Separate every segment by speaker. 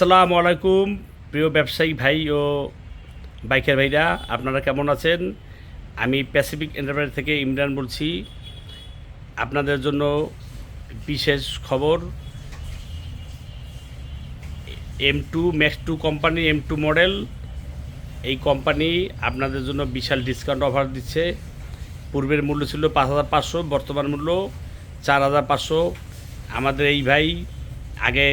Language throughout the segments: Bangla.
Speaker 1: আসসালামু আলাইকুম, প্রিয় ব্যবসায়ী ভাই ও বাইকের ভাইরা, আপনারা কেমন আছেন? আমি প্যাসিফিক এন্টারপ্রাইজ থেকে ইমরান বলছি। আপনাদের জন্য বিশেষ খবর M two max two company M two model এই কোম্পানি আপনাদের জন্য বিশাল ডিসকাউন্ট অফার দিচ্ছে। পূর্বের মূল্য ছিল পাঁচ হাজার পাঁচশো, বর্তমান মূল্য চার হাজার পাঁচশো। আমাদের এই ভাই আগে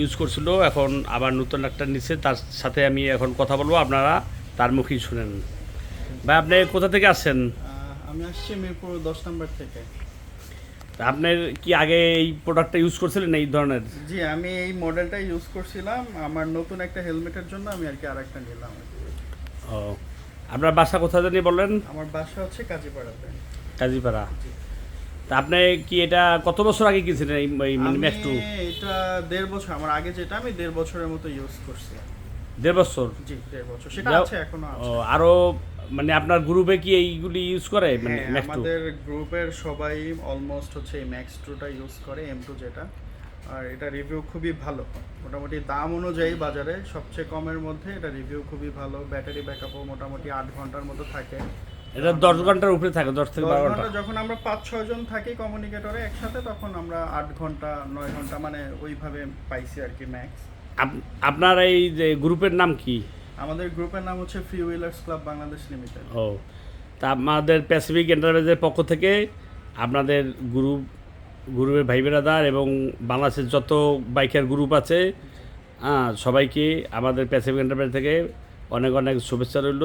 Speaker 1: ইউজ করছিল এখন আবার নতুন একটা নিচ্ছে তার সাথে আমি এখন কথা বলব আপনারা তার মুখেই শুনেন। ভাই আপনি কোথা থেকে আসছেন?
Speaker 2: আমি আসছি মিরপুর দশ নম্বর থেকে।
Speaker 1: আপনার কি আগে এই প্রোডাক্টটা ইউজ করছিলেন এই ধরনের?
Speaker 2: জি আমি এই মডেলটা ইউজ করছিলাম। আমার নতুন একটা হেলমেটের জন্য আমি আর কি আরেকটা নিলাম।
Speaker 1: ও আপনার বাসা কোথা জানি বললেন?
Speaker 2: আমার বাসা হচ্ছে কাজীপাড়াতে।
Speaker 1: কাজীপাড়া। তা আপনি কি এটা কত বছর আগে কিনছিলেন এই মানে
Speaker 2: আমি
Speaker 1: ম্যাক্স টু
Speaker 2: এটা দেড় বছর আমার আগে যেটা আমি দেড় বছরের মতো ইউজ করছি।
Speaker 1: দেড় বছর?
Speaker 2: জি দেড় বছর। সেটা আছে
Speaker 1: এখনও
Speaker 2: আছে।
Speaker 1: আরও মানে আপনার গ্রুপে কি এইগুলি ইউজ করে মানে ম্যাক্স টু
Speaker 2: আমাদের গ্রুপের সবাই অলমোস্ট হচ্ছে এই ম্যাক্স টুটা ইউজ করে এম টু যেটা। আর এটা রিভিউ খুবই ভালো। মোটামুটি দাম অনুযায়ী বাজারে সবচেয়ে কমের মধ্যে এটা রিভিউ খুবই ভালো। ব্যাটারি ব্যাকআপও মোটামুটি আট ঘণ্টার মতো থাকে।
Speaker 1: এটা দশ ঘণ্টার উপরে থাকে দশ থেকে বারো ঘণ্টা
Speaker 2: যখন আমরা পাঁচ ছয় জন থাকি কমিউনিকেটরে একসাথে তখন আমরা আট ঘণ্টা নয় ঘণ্টা মানে ওইভাবে পাইছি আর কি ম্যাক্স
Speaker 1: আপ- আপনার এই যে গ্রুপের নাম কি?
Speaker 2: আমাদের গ্রুপের নাম হচ্ছে free wheelers club Bangladesh limited
Speaker 1: ও তা আমাদের প্যাসিফিক এন্টারপ্রাইজের পক্ষ থেকে আপনাদের গ্রুপ গ্রুপের ভাই বেড়াদার এবং বাংলাদেশের যত বাইকের গ্রুপ আছে হ্যাঁ সবাইকে আমাদের প্যাসিফিক এন্টারপ্রাইজ থেকে অনেক অনেক শুভেচ্ছা রইল।